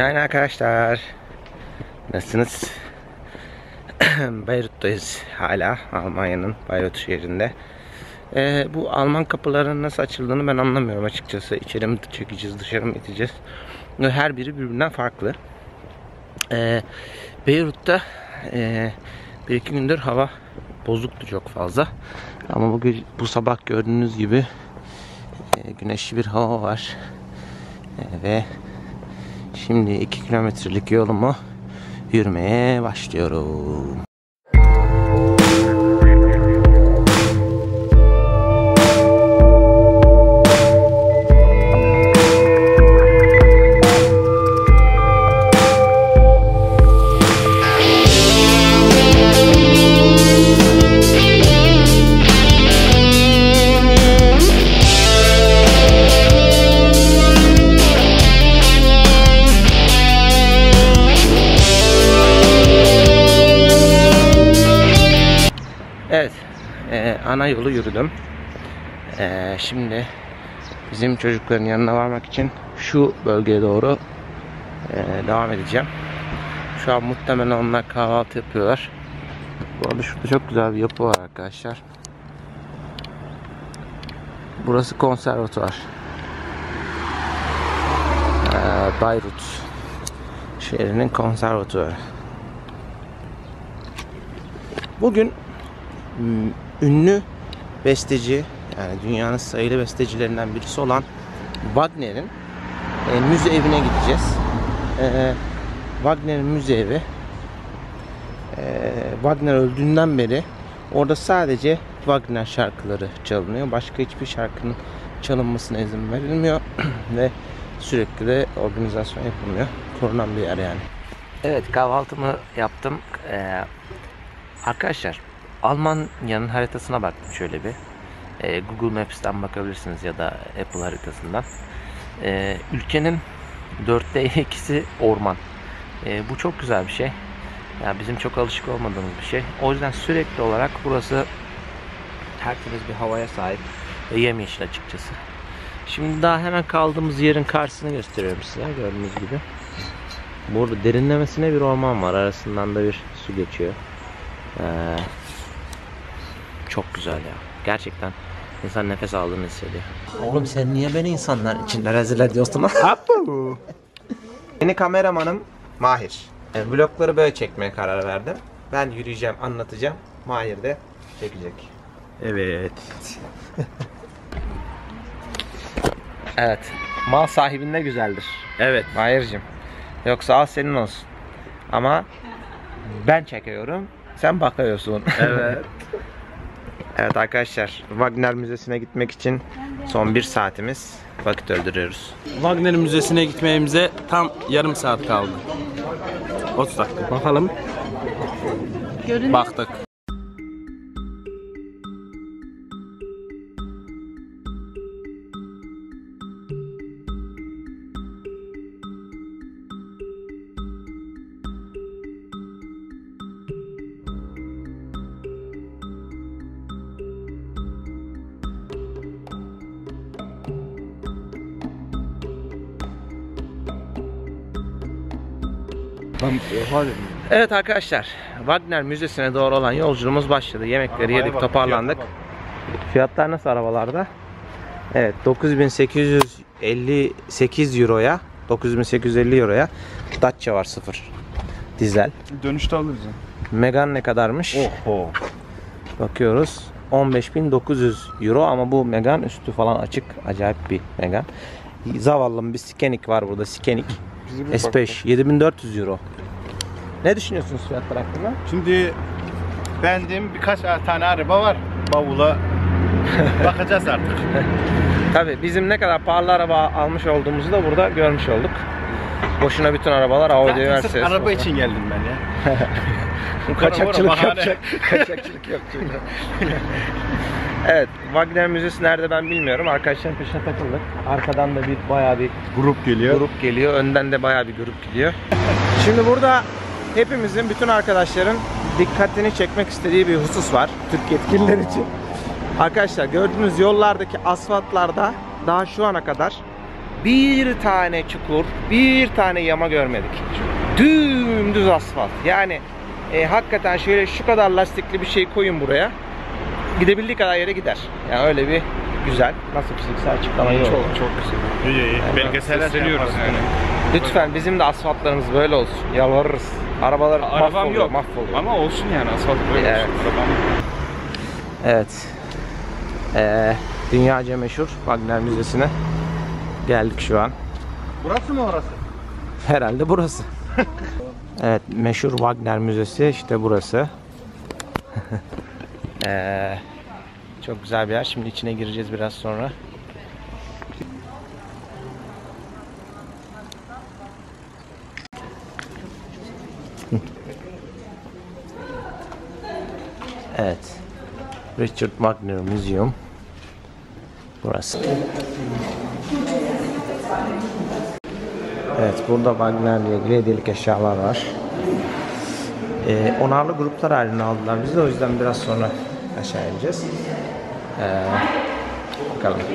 Günaydın arkadaşlar. Nasılsınız? Beyrut'tayız hala. Almanya'nın Bayrut şehrinde. Ee, bu Alman kapılarının nasıl açıldığını ben anlamıyorum açıkçası. İçeri mi çekeceğiz, dışarı mı iteceğiz? Her biri birbirinden farklı. Ee, Beyrut'ta e, bir iki gündür hava bozuktu çok fazla. Ama bugün bu sabah gördüğünüz gibi e, güneşli bir hava var. E, ve şimdi 2 kilometrelik yolumu yürümeye başlıyorum. Ana yolu yürüdüm. E, şimdi bizim çocukların yanına varmak için şu bölgeye doğru e, devam edeceğim. Şu an muhtemelen onlar kahvaltı yapıyorlar. Bu arada şurada çok güzel bir yapı var arkadaşlar. Burası konservatuvar. E, Bayrut şehrinin konservatuvarı. Bugün ünlü besteci yani dünyanın sayılı bestecilerinden birisi olan Wagner'in e, müze evine gideceğiz. E, Wagner'in müze evi e, Wagner öldüğünden beri orada sadece Wagner şarkıları çalınıyor. Başka hiçbir şarkının çalınmasına izin verilmiyor ve sürekli de organizasyon yapılmıyor. Korunan bir yer yani. Evet kahvaltımı yaptım. Ee, arkadaşlar Almanya'nın haritasına baktım şöyle bir. Ee, Google Maps'ten bakabilirsiniz ya da Apple haritasından. Ee, ülkenin dörtte ikisi orman. Ee, bu çok güzel bir şey. Yani bizim çok alışık olmadığımız bir şey. O yüzden sürekli olarak burası tertemiz bir havaya sahip ve yemyeşil açıkçası. Şimdi daha hemen kaldığımız yerin karşısını gösteriyorum size gördüğünüz gibi. Burada derinlemesine bir orman var. Arasından da bir su geçiyor. Ee, çok güzel ya. Gerçekten insan nefes aldığını hissediyor. Oğlum sen niye beni insanlar içinde rezil ediyorsun? Yeni kameramanım Mahir. Yani vlogları böyle çekmeye karar verdim. Ben yürüyeceğim, anlatacağım. Mahir de çekecek. Evet. evet. Mal sahibinde güzeldir. Evet. Mahir'cim. Yoksa al senin olsun. Ama ben çekiyorum. Sen bakıyorsun. Evet. evet arkadaşlar. Wagner Müzesi'ne gitmek için son bir saatimiz vakit öldürüyoruz. Wagner Müzesi'ne gitmemize tam yarım saat kaldı. 30 dakika. Bakalım. Baktık. Evet arkadaşlar. Wagner Müzesi'ne doğru olan yolculuğumuz başladı. Yemekleri yedik, toparlandık. Fiyatlar nasıl arabalarda? Evet 9858 euroya 9850 euroya Dacia var sıfır. Dizel. Dönüşte alırız. Megan ne kadarmış? Oho. Bakıyoruz. 15900 euro ama bu Megan üstü falan açık. Acayip bir Megan. Zavallım bir Scenic var burada. Scenic. Bizi bir S5 7400 euro. Ne düşünüyorsunuz fiyatlar hakkında? Şimdi beğendiğim birkaç tane araba var. Bavula bakacağız artık. Tabi bizim ne kadar pahalı araba almış olduğumuzu da burada görmüş olduk. Boşuna bütün arabalar Audi Mercedes. araba olsa. için geldim ben ya. Kaçakçılık yapacak. Kaçakçılık çünkü. Evet, Wagner Müzesi nerede ben bilmiyorum. Arkadaşların peşine takıldık. Arkadan da bir bayağı bir Grup geliyor. grup geliyor. Önden de bayağı bir grup gidiyor. Şimdi burada hepimizin, bütün arkadaşların dikkatini çekmek istediği bir husus var. Türk yetkililer için. Arkadaşlar gördüğünüz yollardaki asfaltlarda daha şu ana kadar bir tane çukur, bir tane yama görmedik. Dümdüz asfalt. Yani e, hakikaten şöyle şu kadar lastikli bir şey koyun buraya. Gidebildiği kadar yere gider. Yani öyle bir güzel. Nasıl fiziksel açıklama yok. Çok çok güzel. İyi iyi. Belgeseller sesleniyoruz yani. Lütfen bizim de asfaltlarımız böyle olsun. Yalvarırız. Arabalar Arabam mahvoluyor, yok. mahvoluyor. Ama olsun yani asfalt böyle Evet. olsun. Arabam Evet. Ee, dünyaca meşhur Wagner Müzesi'ne geldik şu an. Burası mı orası? Herhalde burası. evet, meşhur Wagner Müzesi işte burası. Ee, çok güzel bir yer. Şimdi içine gireceğiz biraz sonra. Evet. Richard Wagner Museum. Burası. Evet, burada Wagner'le ilgili hediyelik eşyalar var. Ee, onarlı gruplar halinde aldılar bizi de o yüzden biraz sonra aşağı ineceğiz. Ee, bakalım.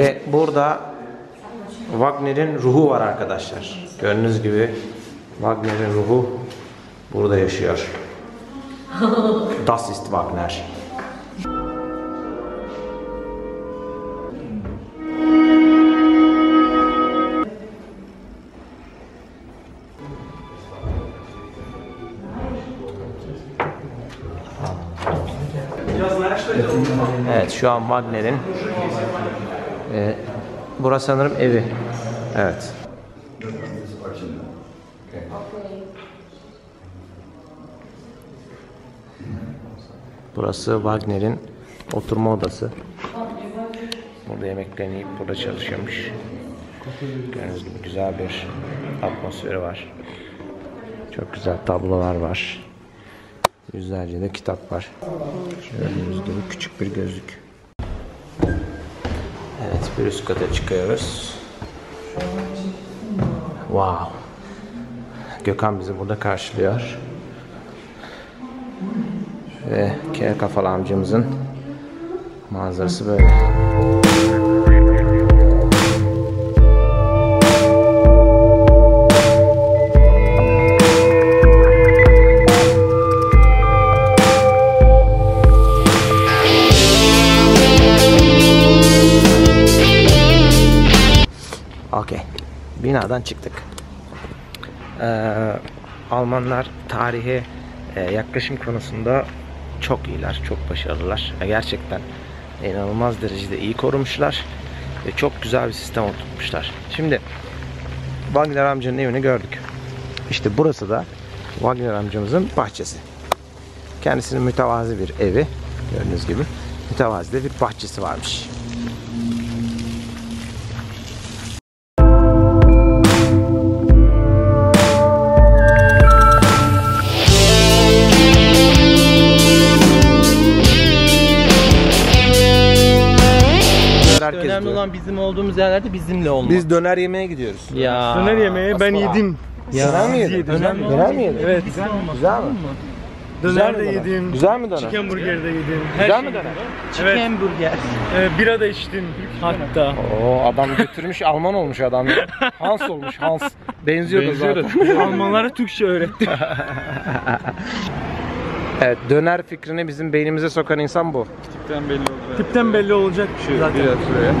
Ve burada Wagner'in ruhu var arkadaşlar. Gördüğünüz gibi Wagner'in ruhu burada yaşıyor. Das ist Wagner. Evet şu an Wagner'in e, burası sanırım evi. Evet. Burası Wagner'in oturma odası. Burada yemeklerini yiyip burada çalışıyormuş. Gördüğünüz gibi güzel bir atmosferi var. Çok güzel tablolar var. Yüzlerce de kitap var. Gördüğünüz gibi küçük bir gözlük. Bir üst kata çıkıyoruz. Wow. Gökhan bizi burada karşılıyor. Ve Ker kafalı amcamızın manzarası böyle. Binadan çıktık. Ee, Almanlar tarihe e, yaklaşım konusunda çok iyiler, çok başarılılar. E, gerçekten inanılmaz derecede iyi korumuşlar ve çok güzel bir sistem oturtmuşlar. Şimdi Wagner amcanın evini gördük. İşte burası da Wagner amcamızın bahçesi. Kendisinin mütevazi bir evi. Gördüğünüz gibi mütevazi de bir bahçesi varmış. Olan bizim olduğumuz yerlerde bizimle olmak. Biz döner yemeye gidiyoruz. ya. Döner yemeği ben yedim. Döner mi yedin? Önemli Döner mi yedin? Evet. Güzel mi? Döner de yedim. Güzel mi döner? Chicken burger de yedim. Güzel mi döner? Chicken burger. Ee, bira da içtim. Hatta. Oo adam götürmüş Alman olmuş adam ya. Hans olmuş Hans. Benziyordu zaten. Almanlara Türkçe öğretti. Evet döner fikrini bizim beynimize sokan insan bu. tipten belli oldu. Tipten belli olacak bir şey zaten. Biraz şuraya.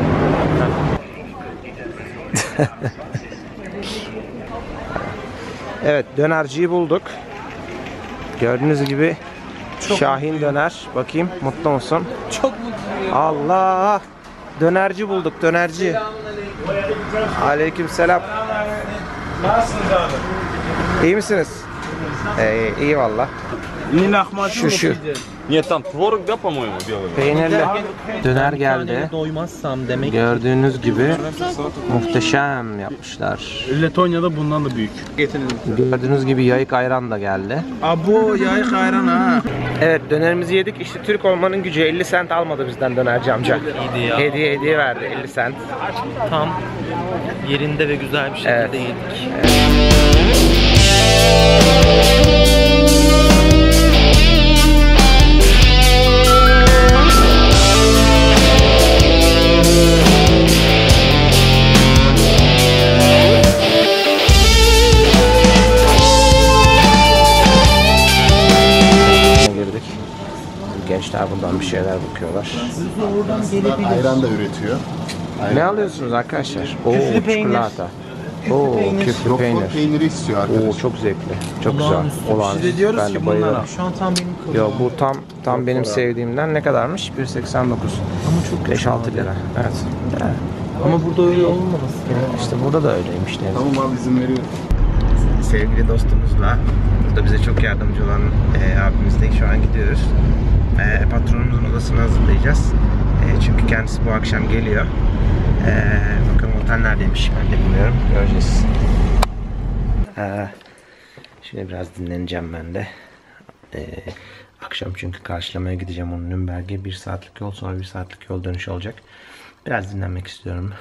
Evet dönerciyi bulduk. Gördüğünüz gibi Şahin döner. Bakayım mutlu musun? Çok Allah! Dönerci bulduk, dönerci. Aleykümselam. Nasılsınız abi? İyi misiniz? Ee, iyi valla. İyi lahmacun Şu şu. Нет, там tворог, да, по-моему, белый? Peynirli. Döner Taneye geldi. doymazsam demek Gördüğünüz gibi muhteşem yapmışlar. Letonya'da bundan da büyük. Gördüğünüz gibi yayık ayran da geldi. Abo yayık ayran ha. Evet dönerimizi yedik. İşte Türk olmanın gücü 50 sent almadı bizden dönerci amca. iyiydi ya. Hediye hediye verdi 50 sent. tam yerinde ve güzel bir şekilde Evet. yedik. girdik. Şeyler bakıyorlar. Ayran da üretiyor. Ne alıyorsunuz arkadaşlar? Oo, Küflü peynir. çikolata. Oo, küflü peynir. peyniri istiyor Oo, arkadaş. çok zevkli. Çok güzel. Olağanüstü. Biz de diyoruz Ben ki de. Şu an tam benim kıvamım. Yo bu tam tam benim sevdiğimden ne kadarmış? 1.89. Ama çok kötü 5-6 abi. lira. Evet. Evet. Ama burada öyle olmaması gerekiyor. İşte burada da öyleymiş ne yazık Tamam abi izin veriyorum. sevgili dostumuzla burada bize çok yardımcı olan e, abimizle şu an gidiyoruz. E, patronumuzun odasını hazırlayacağız. E, çünkü kendisi bu akşam geliyor. E, bakalım otel neredeymiş ben de bilmiyorum. Göreceğiz. E, şimdi biraz dinleneceğim ben de. E, akşam çünkü karşılamaya gideceğim onu Nürnberg'e. Bir saatlik yol sonra bir saatlik yol dönüş olacak. Biraz dinlenmek istiyorum.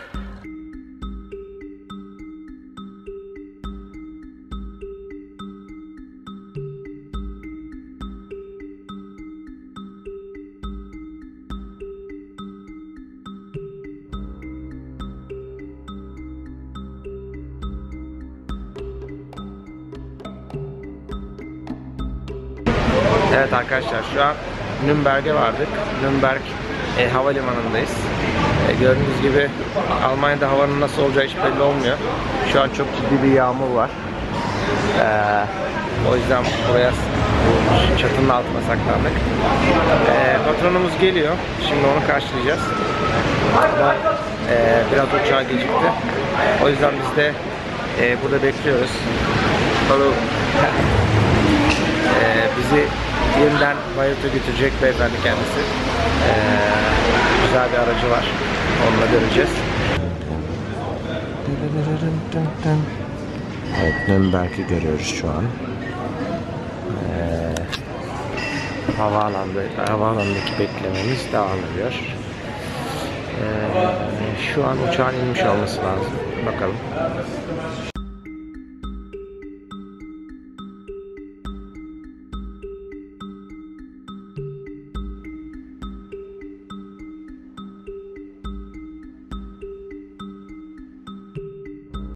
Evet arkadaşlar şu an Nürnberg'e vardık. Nürnberg e, havalimanındayız. E, gördüğünüz gibi Almanya'da havanın nasıl olacağı hiç belli olmuyor. Şu an çok ciddi bir yağmur var. E, o yüzden buraya bu çatının altına saklandık. E, patronumuz geliyor. Şimdi onu karşılayacağız. Ama, e, biraz uçağa gecikti. O yüzden biz de e, burada bekliyoruz. Hello. Ee, bizi yeniden Bayırt'a götürecek beyefendi kendisi. Ee, güzel bir aracı var. Onunla göreceğiz. Evet, Nürnberg'i görüyoruz şu an. Ee, havaalanında, havaalanındaki beklememiz devam ediyor. Ee, şu an uçağın inmiş olması lazım. Bakalım.